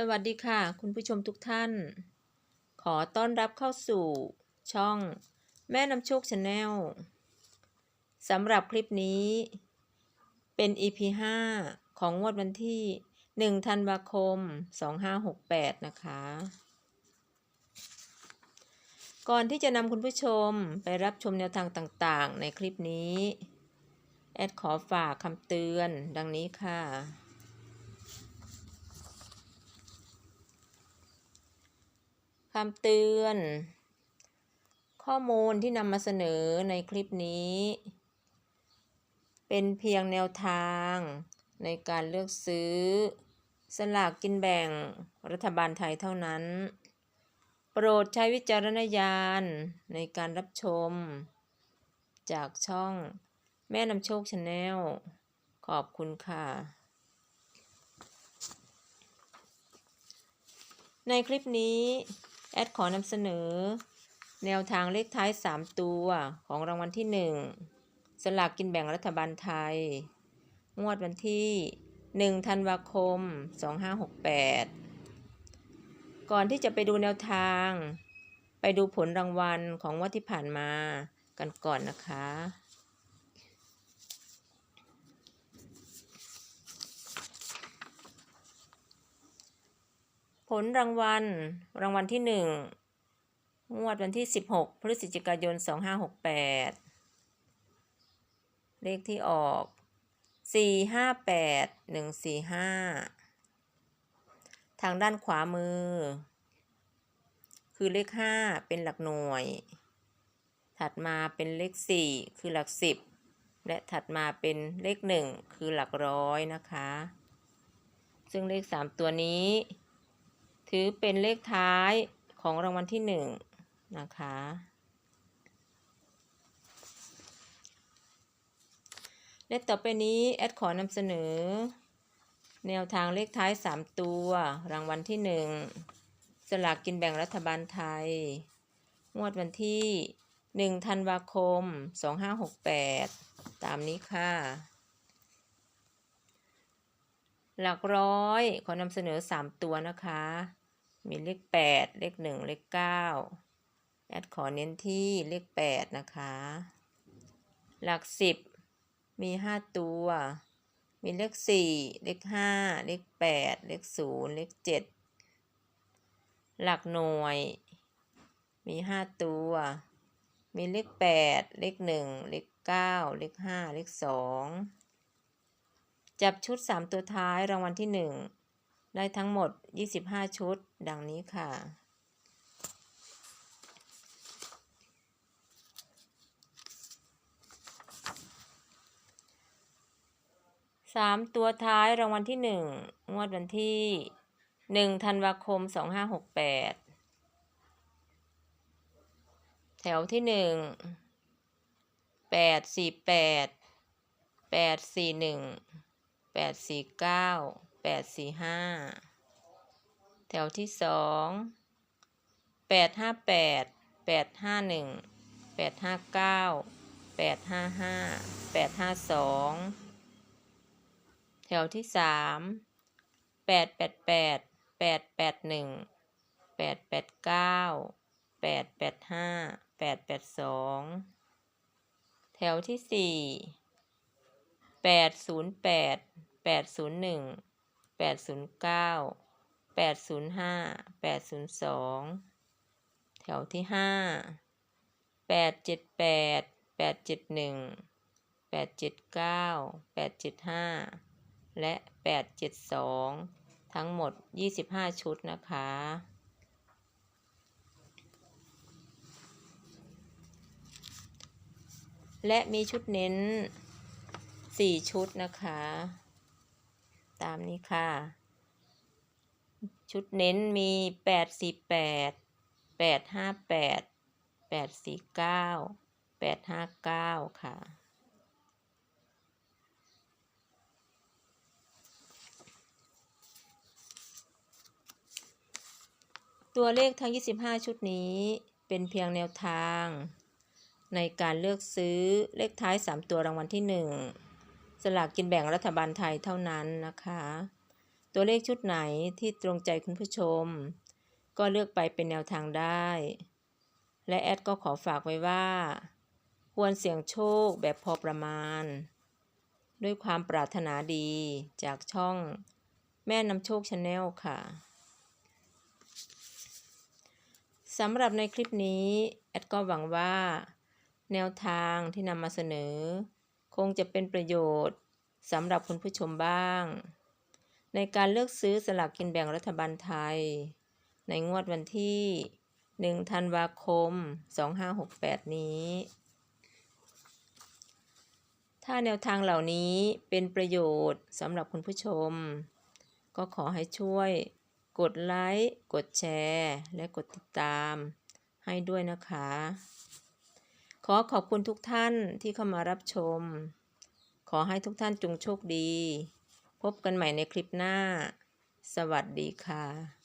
สวัสดีค่ะ คุณผู้ชมทุกท่าน ขอต้อนรับเข้าสู่ช่องแม่น้ำโชคชาแนลสำหรับคลิปนี้เป็น EP 5 ของงวดวันที่ 1 ธันวาคม 2568 นะคะ ก่อนที่จะนำคุณผู้ชมไปรับชมแนวทางต่างๆ ในคลิปนี้ แอดขอฝากคำเตือนดังนี้ค่ะำเตือน ข้อมูลที่นำมาเสนอในคลิปนี้ เป็นเพียงแนวทางในการเลือกซื้อ สลากกินแบ่งรัฐบาลไทยเท่านั้น โปรดใช้วิจารณญาณในการรับชม จากช่องแม่นำโชคชาแนลขอบคุณค่ะ ในคลิปนี้ แอดขอนำเสนอ แนวทางเลขท้าย 3 ตัว ของรางวัลที่ 1 สลากกินแบ่งรัฐบาลไทย งวดวันที่ 1 ธันวาคม 2568 ก่อนที่จะไปดูแนวทาง ไปดูผลรางวัลของงวดที่ผ่านมากันก่อนนะคะ ผลรางวัล รางวัลที่หนึ่งงวดวันที่16พฤศจิกายน2568เลขที่ออก458 145ทางด้านขวามือ คือเลข5เป็นหลักหน่วย ถัดมาเป็นเลข4คือหลัก10และถัดมาเป็นเลข1คือหลักร้อยนะคะ ซึ่งเลข3ตัวนี้ ถือเป็นเลขท้ายของรางวัลที่หนึ่งนะคะ และต่อไปนี้แอดขอนำเสนอ แนวทางเลขท้าย 3 ตัว รางวัลที่หนึ่งสลากกินแบ่งรัฐบาลไทย งวดวันที่ 1 ธันวาคม 2568 ตามนี้ค่ะ หลักร้อยขอนำเสนอ 3 ตัวนะคะ มีเลข 8 เลข 1 เลข 9 แอดขอเน้นที่เลข 8 นะคะ หลัก 10 มี 5 ตัว มีเลข 4 เลข 5 เลข 8 เลข 0 เลข 7 หลักหน่วย มี 5 ตัว มีเลข 8 เลข 1 เลข 9 เลข 5 เลข 2 จับชุด 3 ตัวท้ายรางวัลที่ 1 ได้ทั้งหมด 25 ชุด ดังนี้ค่ะ สามตัวท้ายรางวัลที่หนึ่งงวดวันที่หนึ่งธันวาคมสองห้าหกแปดแถวที่หนึ่งแปดสี่แปดแปดสี่หนึ่งแปดสี่เก้า ปดสี่ห้าแถวที่สองแปดห้าแปดแปดห้าหนึ่งแปดห้าเก้าแปดห้าห้าแปดห้าสองแถวที่สามแปดแปดแปดแปดแปดหนึ่งแปดแปดเก้าแปดแปดห้าแปดแปดสองแถวที่สี่แปดศูนย์แปดแปดศูนย์หนึ่ง แปดศูนย์เก้าแปดศูนย์ห้าแปดศูนย์สองแถวที่ห้าแปดเจ็ดแปดแปดเจ็ดหนึ่งแปดเจ็ดเก้าแปดเจ็ดห้าและแปดเจ็ดสองทั้งหมดยี่สิบห้าชุดนะคะและมีชุดเน้นสี่ชุดนะคะ ตามนี้ค่ะ ชุดเน้นมีแปดสี่แปดแปดห้าแปดแปดสี่เก้าแปดห้าเก้าค่ะ ตัวเลขทั้ง 25 ชุดนี้เป็นเพียงแนวทาง ในการเลือกซื้อเลขท้าย 3 ตัวรางวัลที่ 1 สลากกินแบ่งรัฐบาลไทยเท่านั้นนะคะ ตัวเลขชุดไหนที่ตรงใจคุณผู้ชม ก็เลือกไปเป็นแนวทางได้ และแอดก็ขอฝากไว้ว่า ควรเสี่ยงโชคแบบพอประมาณ ด้วยความปรารถนาดีจากช่องแม่นำโชคชาแนลค่ะสำหรับในคลิปนี้ แอดก็หวังว่า แนวทางที่นำมาเสนอ คงจะเป็นประโยชน์สำหรับคุณผู้ชมบ้าง ในการเลือกซื้อสลากกินแบ่งรัฐบาลไทย ในงวดวันที่ 1 ธันวาคม 2568 นี้ ถ้าแนวทางเหล่านี้เป็นประโยชน์สำหรับคุณผู้ชม ก็ขอให้ช่วยกดไลค์ กดแชร์ และกดติดตามให้ด้วยนะคะ ขอขอบคุณทุกท่านที่เข้ามารับชม ขอให้ทุกท่านจงโชคดี พบกันใหม่ในคลิปหน้า สวัสดีค่ะ